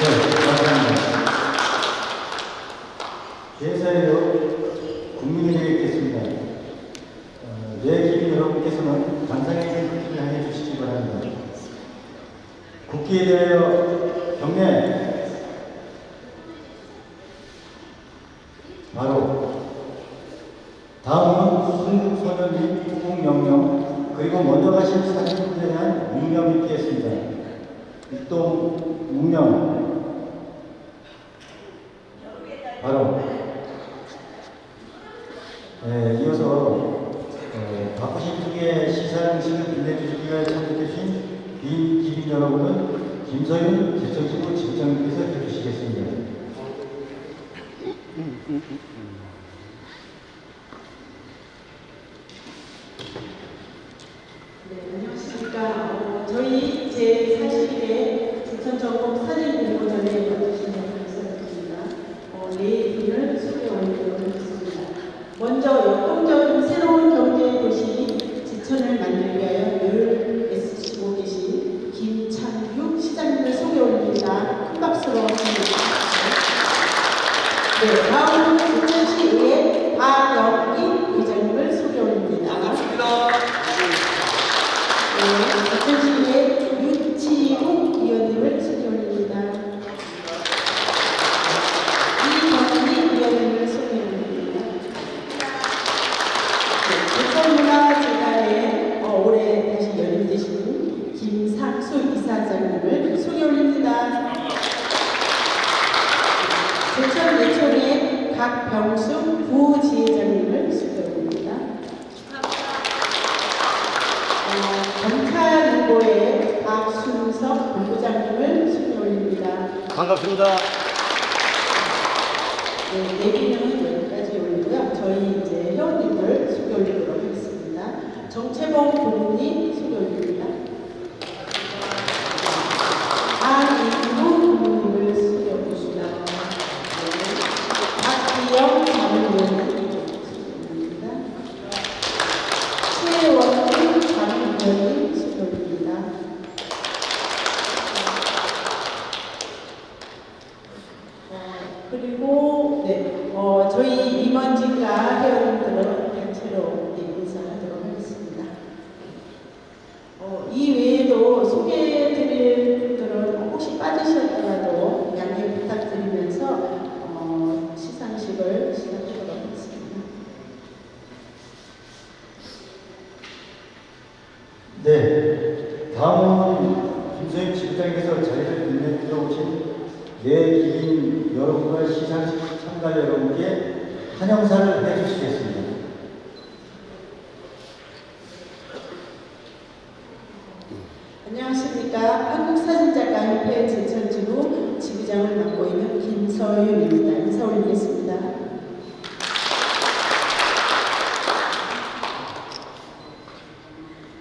네, 감사합니다. 제사에도 국민이 되겠습니다. 어, 내 기민 여러분께서는 관상의 생각을 향해 주시기 바랍니다. 국기에 대하여 경례 바로 다음은 소년 및 후국 명령 그리고 먼저 가신 사진에 대한 묵념이 있겠습니다. 일동 묵념 바로 네, 이어서 어, 바쁘신 중에 시상식을 빛내주시기 위해 참석해주신 빈 기빈 여러분은 김서윤 제천지구 지부장님께서 해주시겠습니다. 네, 안녕하십니까. 어, 저희 제40일에 부천전국 사진공모전에 와주신 감사드립니다. 어, 네 분을 소개해드리도록 하겠습니다. 먼저 역동적인 새로운 경제 도시 지천을 만들기 위하여 늘 애쓰시고 계신 김창규 시장님을 소개 올립니다. 큰 박수로 환영드립니다. 네, 다음은 부천시의회 박영인 의장님을 소개 올립니다. 네, 부천시의 윤치국 위원님을 소개 올립니다. 이경리 위원님을 소개 올립니다. 네, 부천문화재단에 어, 올해 다시 연임되신 김상수 이사장님을 소개 올립니다. 제천 내촌의 각병수 부지회장님을 소개합니다. 어, 경찰일보의 박순석 본부장님을 소개올립니다. 반갑습니다. 네, 내비는 여기까지 올리고요. 저희 이제 회원님들 소개올리도록 하겠습니다. 정채봉 부모님 소개올립니다. 회원들은 단체로 네, 인사하도록 하겠습니다. 어, 이 외에도 소개해드릴 분들은 혹시 빠지셨더라도 양해 부탁드리면서 어, 시상식을 시작하도록 하겠습니다. 네, 다음은 김소영 지부장님께서 자리를 빛내주러 오신 예 기빈 여러분과 시상식 참가 여러분께 환영사를 해주시겠습니다. 안녕하십니까. 한국사진작가협회 제천지부 지부장을 맡고 있는 김서윤입니다. 인사 올리겠습니다.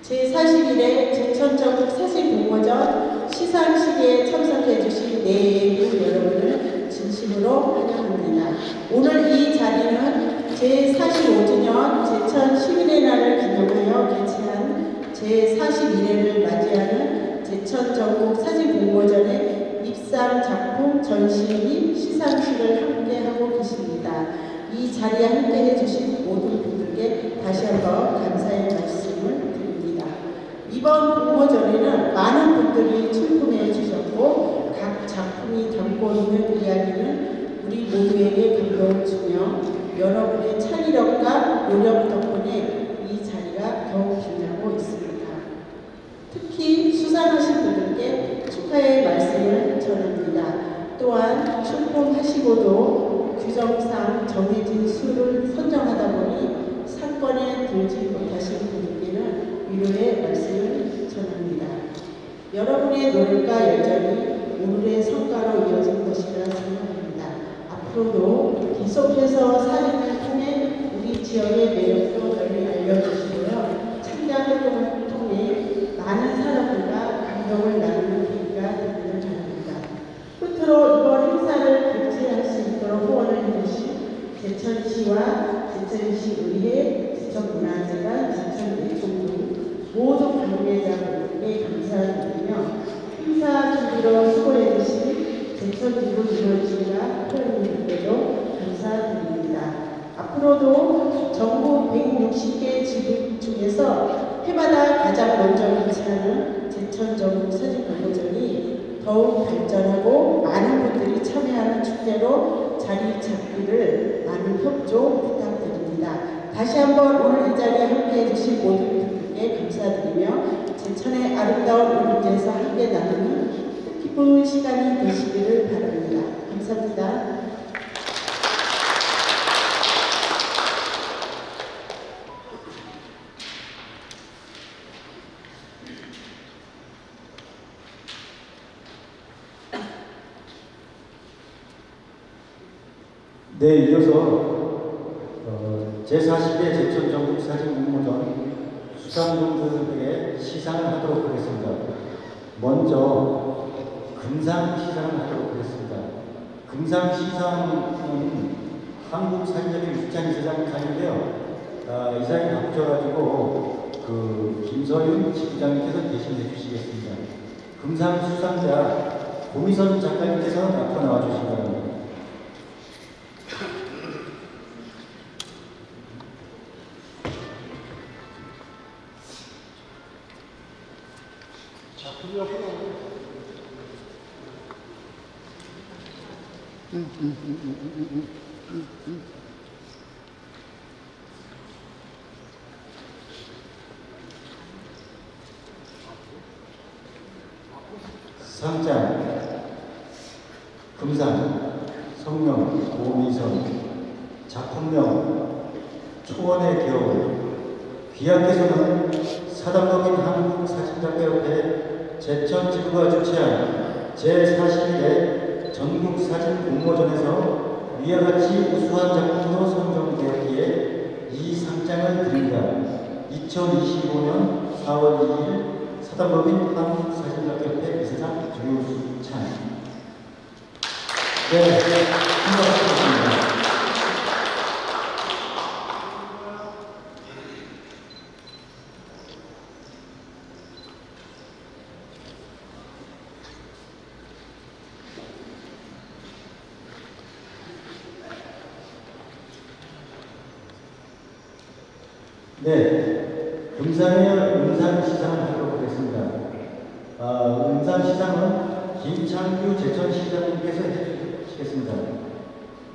제41회 제천전국 사진공모전 시상식에 참석해주신 네분 여러분을 진심으로 환영합니다. 오늘 이 자리는 제45주년 제천 11회 날을 기념하여 개최한 제41회를 맞이하는 제천 전국 사진공모전의 입상 작품 전시 및 시상식을 함께하고 계십니다. 이 자리에 함께해 주신 모든 분들께 다시 한번 감사의 말씀을 드립니다. 이번 공모전에는 많은 분들이 출품해 주셨고 각 작품이 담고 있는 이야기는 우리 모두에게 감동을 주며 여러분의 창의력과 노력 덕분에 이 자리가 더욱 빛나고 있습니다. 특히 수상하신 분들께 축하의 말씀을 전합니다. 또한 출품하시고도 규정상 정해진 수를 선정하다 보니 상권에 들지 못하신 분들께는 위로의 말씀을 전합니다. 여러분의 노력과 열정이 오늘의 성과로 이어진 것이라 생각합니다. 앞으로도 계속 행사 준비로 수고해 주신 개선으로 이루어지리라 표현님께도 감사드립니다. 앞으로도 전국 160개 지구 중에서 해마다 가장 먼저 개최하는 제천 전국 사진 공모전이 더욱 발전하고 많은 분들이 참여하는 축제로 자리 잡기를 많은 협조 부탁드립니다. 다시 한번 오늘 이 자리에 함께해 주신 모든 분들께 감사드리며 제천의 아름다운 우림제에서 함께 나누는 뜻깊은 시간이 되시기를 바랍니다. 감사합니다. 네, 이어서 어, 제40회 제천 전국 사진 공모전 수상분들에게 시상을 하도록 하겠습니다. 먼저 금상 시상을 하도록 하겠습니다. 금상 시상은 한국 육장 이사장 칸인데요. 아, 이 자리 바꾸셔가지고 그 김서윤 지부장님께서 대신해 주시겠습니다. 금상 수상자 고미선 작가님께서 앞으로 나와주시기 바랍니다. 상장, 금상, 성명, 고미선, 작품명, 초원의 겨울, 귀하께서는 사단법인 한국사진작가협회 제천지구가 주최한 제41회 전국 사진 공모전에서 위와 같이 우수한 작품으로 선정되었기에 이 상장을 드립니다. 2025년 4월 2일 사단법인 한국사진작가협회 이사장 유수찬 네, 수고하셨습니다. 네, 금산의 은산시장을 하도록 하겠습니다. 아, 은산시장은 김창규 제천시장님께서 해주시겠습니다.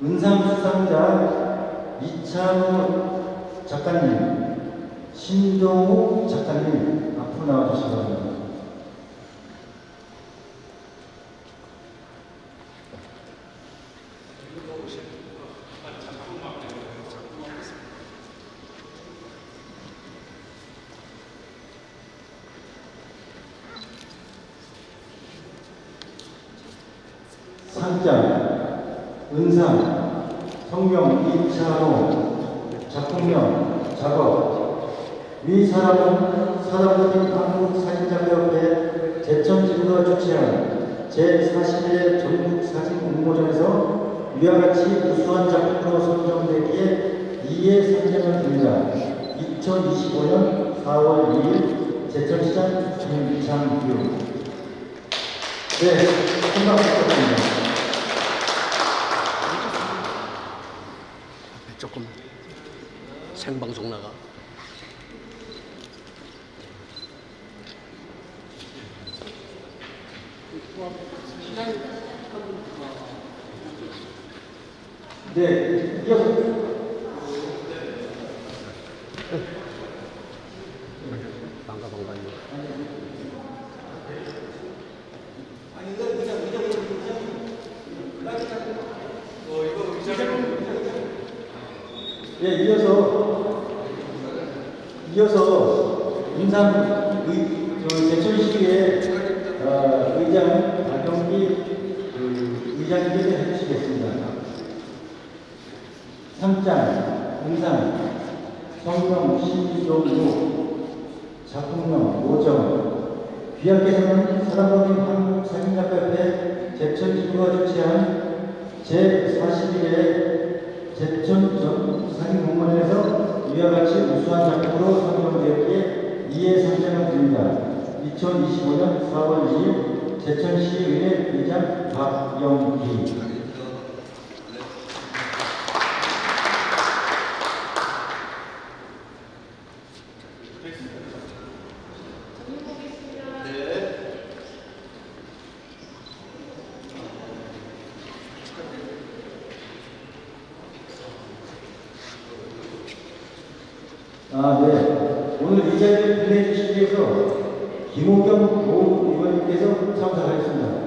은산 수상자 이창우 작가님, 신동욱 작가님 앞으로 나와주시기 바랍니다. 상장, 은상, 성명 이차로, 작품명, 작업. 위 사람은 사단법인 한국 사진작가협회 제천지구가 주최한 제41회 전국사진 공모전에서 위와 같이 우수한 작품으로 선정되기에 이에 상장을 드립니다. 2025년 4월 2일 제천시장 김창규 네, 생각 부탁드립니다. 조금 생방송 나가. 네, 이어서 반가 반가요. 예, 이어서 저 제천시의 어, 의장 박영기 그 의장님께서 해주시겠습니다. 상장, 인삼, 성명 신종루, 작품명 오정, 귀하께서는 사단법인 한국사진작가협회 제천지구가 주최한 제41회 제천 전 사진 공모전에서 이와 같이 우수한 작품으로 선정되었기에 이에 상장을 드립니다. 2025년 4월 2일 제천시의회 의장 박영기. 아, 네. 오늘 이 자리를 빛내주시기 위해서 김호경 도의원님께서 참석하셨습니다.